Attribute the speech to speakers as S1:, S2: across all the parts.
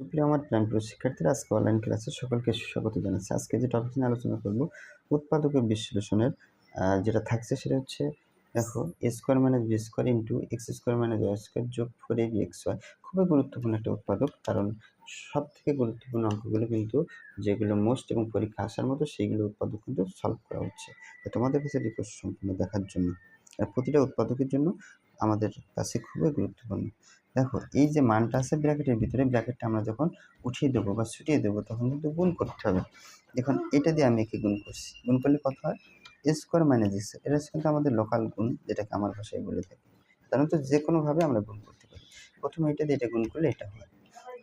S1: সুপ্রিয় আমার প্রাণপ্রিয় শিক্ষার্থীরা, আজকে অনলাইন ক্লাসে সকলকে স্বাগত জানাচ্ছি। আজকে যে টপিক নিয়ে আলোচনা করব উৎপাদকের বিশ্লেষণের যেটা থাকছে সেটা হচ্ছে, দেখো A square minus B square into X square minus Y square যোগ four A B X Y খুবই গুরুত্বপূর্ণ একটা উৎপাদক, কারণ সব থেকে গুরুত্বপূর্ণ অঙ্কগুলো কিন্তু যেগুলো মোস্ট এবং পরীক্ষা আসার মতো সেইগুলো উৎপাদক কিন্তু সলভ করা হচ্ছে। তোমাদের কাছে রিকোয়েস্ট সম্পূর্ণ দেখার জন্য। আর প্রতিটা উৎপাদকের জন্য আমাদের কাছে খুবই গুরুত্বপূর্ণ। দেখো, এই যে মানটা আছে ব্র্যাকেটের ভিতরে ব্র্যাকেটটা আমরা যখন উঠিয়ে দেবো বা ছুটিয়ে দেবো, তখন কিন্তু গুণ করতে হবে। দেখুন, এটা দিয়ে আমি একে গুণ করছি। গুণ করলে কত হয়? এ স্কোয়ার মাইনাস এক্স এটা কিন্তু আমাদের লোকাল গুণ, যেটাকে আমার ভাষায় বলে থাকি। সাধারণত যে কোনোভাবে আমরা গুণ করতে পারি। প্রথমে এটা দিয়ে এটা গুণ করলে এটা হয়।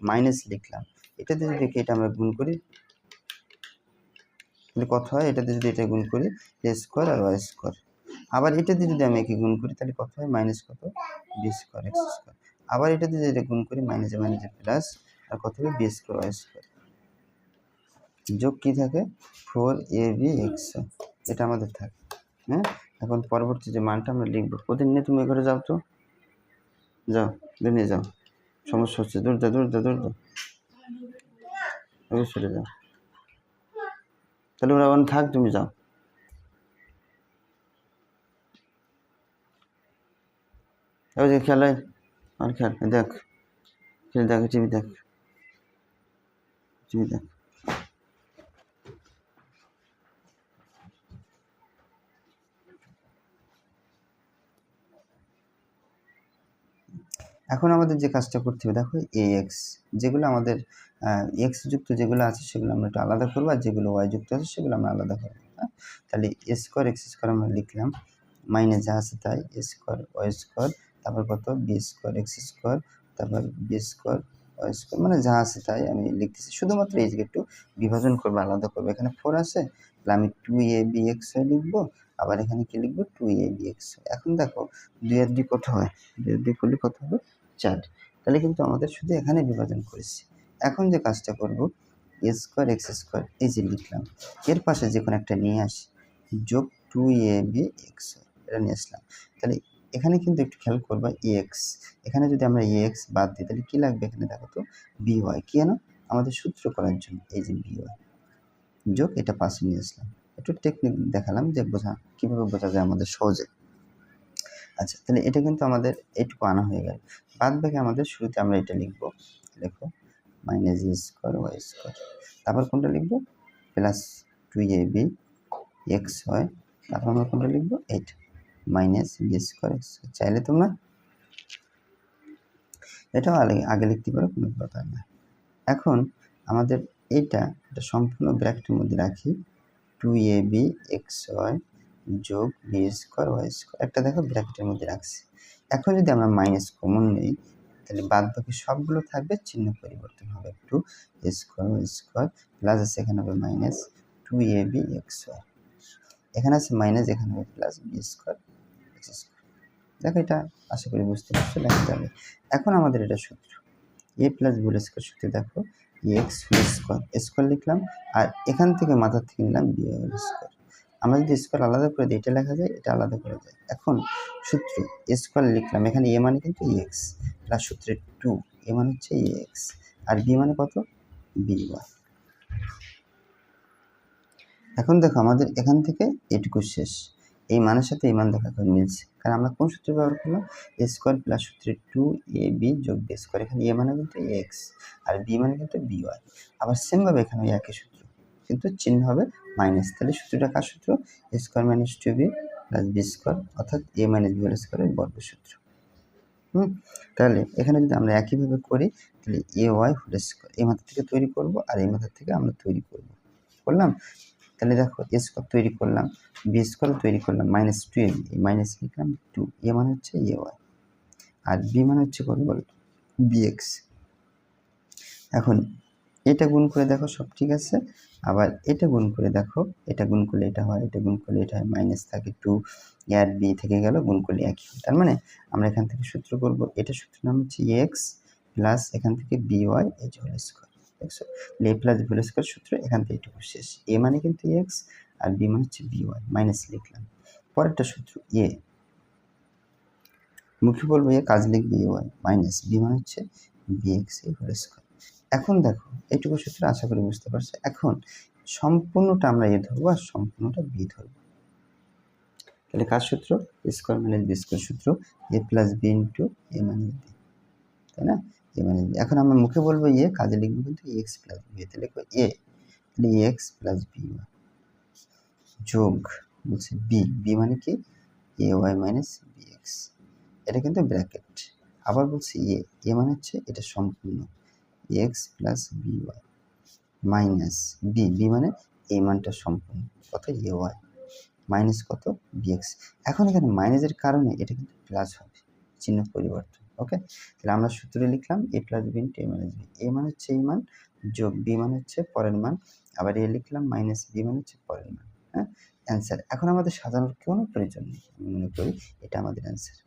S1: মাইনাস লিখলাম। এটা দিয়ে যদি এটা আমরা গুণ করি। তাহলে কত হয়? এটা দিয়ে যদি এটা গুণ করি এ স্কোয়ার আর ওয়াই স্কোয়ার আবার এটা দিয়ে যদি আমি একে গুণ করি, তাহলে কত হয়? মাইনাস কত? বি স্কোয়ার এক্স স্কোয়ার আবার এটা দিয়ে যেটা গুণ করি মাইনাসে মাইনাসে প্লাস আর কত হবে? বি স্কোয়ার ওয়াই স্কোয়ার যোগ কী থাকে? ফোর এ বি এক্স এটা আমাদের থাকে হ্যাঁ? এখন পরবর্তী যে মানটা আমরা লিখব নিয়ে তুমি ঘরে যাও তো। যাও নিয়ে যাও। সমস্যা হচ্ছে, দূর দা দূর দা দূর দা সরে যাও। তাহলে ওরা থাক, তুমি যাও। ওই যে খেলায় আর খেল দেখ, খেলে দেখ, টিভি দেখ টিভি দেখ। এখন আমাদের যে কাজটা করতে হবে, দেখো এ এক্স যেগুলো আমাদের এক্স যুক্ত যেগুলো আছে, সেগুলো আমরা একটু আলাদা করব, আর যেগুলো ওয়াই যুক্ত আছে, সেগুলো আমরা আলাদা করব হ্যাঁ? তাহলে এ স্কোয়ার এক্স স্কোয়ার আমরা লিখলাম মাইনাস যা আছে তাই এ স্কোয়ার ওয়াই স্কোয়ার তারপর কত? বি স্কোয়ার এক্স স্কোয়ার তারপর বি স্কোয়ার স্কোয়ার মানে যা আছে তাই আমি লিখতেছি। শুধুমাত্র এই একটু বিভাজন করব, আলাদা করব। এখানে ফোর আছে, তাহলে আমি টু এ বি এক্স লিখব। আবার এখানে কি লিখব? টু এ বি এক্স এখন দেখো, দুই আর দুই কত হয়? দুই আর দুই করলে কত হবে? চার। তাহলে কিন্তু আমাদের শুধু এখানে বিভাজন করেছি। এখন যে কাজটা করব এ স্কোয়ার এক্স স্কোয়ার এই যে লিখলাম। এর পাশে যে কোনো একটা নিয়ে আসি। যোগ টু এ বি এক্স এটা নিয়ে আসলাম। তাহলে এখানে কিন্তু একটু খেয়াল করবা এক্স এখানে যদি আমরা এক্স বাদ দিই, তাহলে কী লাগবে এখানে দেখো তো? বি ওয়াই কেন? আমাদের সূত্র করার জন্য এই যে বি ওয়াই যোগ, এটা পাশে নিয়ে আসলাম। একটু টেকনিক দেখালাম যে বোঝা, কীভাবে বোঝা যায় আমাদের সহজে। আচ্ছা তাহলে এটা কিন্তু আমাদের এইটুকু আনা হয়ে গেল। বাদ বাকি আমাদের শুরুতে আমরা এটা লিখব। দেখো minus E square Y square তারপর কোনটা লিখব? Plus two A B X হয় তারপর আমরা কোনটা লিখব? Eight minus B square X. চাইলে তোমরা এটাও আগে লিখতে পারো, কোনো ব্যাপার না। এখন আমাদের এটা সম্পূর্ণ ব্র্যাকেটের মধ্যে রাখি। Two A B X Y যোগ বি স্কোয়ার ওয়াই স্কোয়ার। একটা দেখো ব্র্যাকেটের মধ্যে রাখছি। এখন যদি আমরা মাইনাস কমন নিই, তাহলে বাদ বাকি সবগুলো থাকবে, চিহ্ন পরিবর্তন হবে two square Y square plus আছে, এখানে হবে minus two A B X Y. এখানে আছে মাইনাস, এখানে হবে প্লাস বি স্কোয়ার। এক্স দেখো এটা আশা করি বুঝতে পারছ, লেখা যাবে। এখন আমাদের এটা সূত্র। এ প্লাস বি স্কোয়ার সূত্রে দেখো এক্স হোল স্কোয়ার স্কোয়ার লিখলাম, আর এখান থেকে মাথার থেকে নিলাম বি হোল স্কোয়ার আমরা যদি স্কোয়ার আলাদা করে দিই, এটা লেখা যায়, এটা আলাদা করে যায়। এখন সূত্র স্কোয়ার লিখলাম, এখানে এ মানে কিন্তু এক্স প্লাস সূত্রে টু এ মানে হচ্ছে এক্স আর বি মানে কত? বি ওয়াই এখন দেখো আমাদের এখান থেকে এটুকু শেষ। এই মানের সাথে এই মান দেখা করে মিলছে। কারণ আমরা কোন সূত্র ব্যবহার করলাম? এ স্কোয়ার প্লাস সূত্রে টু এ বি যোগ বি স্কোয়ার এখানে এ মানে কিন্তু এক্স আর বি মানে কিন্তু বি ওয়াই আবার সেমভাবে এখানে ওই একই সূত্র। কিন্তু চিহ্ন হবে মাইনাস তাহলে সূত্রটা কার সূত্র? A square minus two B plus B square অর্থাৎ এ মাইনাস বি হোল স্কোয়ারের বর্গ সূত্র। হুম? তাহলে এখানে যদি আমরা একইভাবে করি, তাহলে এ ওয়াই হোল স্কোয়ার এই মাথা থেকে তৈরি করব, আর এই মাথা থেকে আমরা তৈরি করব। করলাম? তাহলে দেখো এ স্কোয়ার তৈরি করলাম বি স্কোয়ার তৈরি করলাম মাইনাস টু এ এই মাইনাস লিখলাম টু এ মানে হচ্ছে এ ওয়াই আর বি মানে হচ্ছে কত বল বি এক্স এখন এটা গুণ করে দেখো সব ঠিক আছে, আবার এটা গুণ করে দেখো, এটা গুণ করলে এটা হয়, এটা গুণ করলে এটা হয় মাইনাস থাকে টু আর বি থেকে গেল গুণ করলে একই। হয় তার মানে আমরা এখান থেকে সূত্র করব, এটা সূত্র নাম হচ্ছে এক্স প্লাস এখান থেকে B Y H whole square দেখছ এ প্লাস হোল স্কোয়ার সূত্র, এখান থেকে এটুকু শেষ। এ মানে কিন্তু এক্স আর বি মানে হচ্ছে বি ওয়াই মাইনাস লিখলাম। পরেরটা সূত্র এ মুখে বলব এ কাজ লিখবে এ ওয়াই মাইনাস বি মানে হচ্ছে বি এক্স এ হোল এখন দেখো এইটুকু সূত্র আশা করি বুঝতে পারছ। এখন সম্পূর্ণটা আমরা এ ধরবো আর সম্পূর্ণটা বি ধরবো। তাহলে কার সূত্র? স্কোয়ার মাইনাস বি স্কোয়ার সূত্র A plus B into A minus B তাই না? এ মানে এখন আমরা মুখে বলব এ কাজে লিখব কিন্তু এক্স প্লাস বি এতে লিখব এ তাহলে এক্স প্লাস বি যোগ বলছে বি বি মানে কি? A Y minus B X এটা কিন্তু ব্র্যাকেট আবার বলছি এ এ মানে হচ্ছে এটা সম্পূর্ণ x plus b y minus b b মানে এই মানটা সম্পূর্ণ, কত? এ ওয়াই মাইনাস কত? বিএক্স এখন এখানে মাইনাসের কারণে এটা কিন্তু প্লাস হবে, চিহ্ন পরিবর্তন। ওকে তাহলে আমরা সূত্রে লিখলাম A plus B into A minus B A মানে হচ্ছে এই মান, যোগ বি মানে হচ্ছে পরের মান, আবার এ লিখলাম মাইনাস বি মানে হচ্ছে পরের মান হ্যাঁ? অ্যান্সার এখন আমাদের সাজানোর কোনো প্রয়োজন নেই, আমি মনে করি এটা আমাদের অ্যান্সার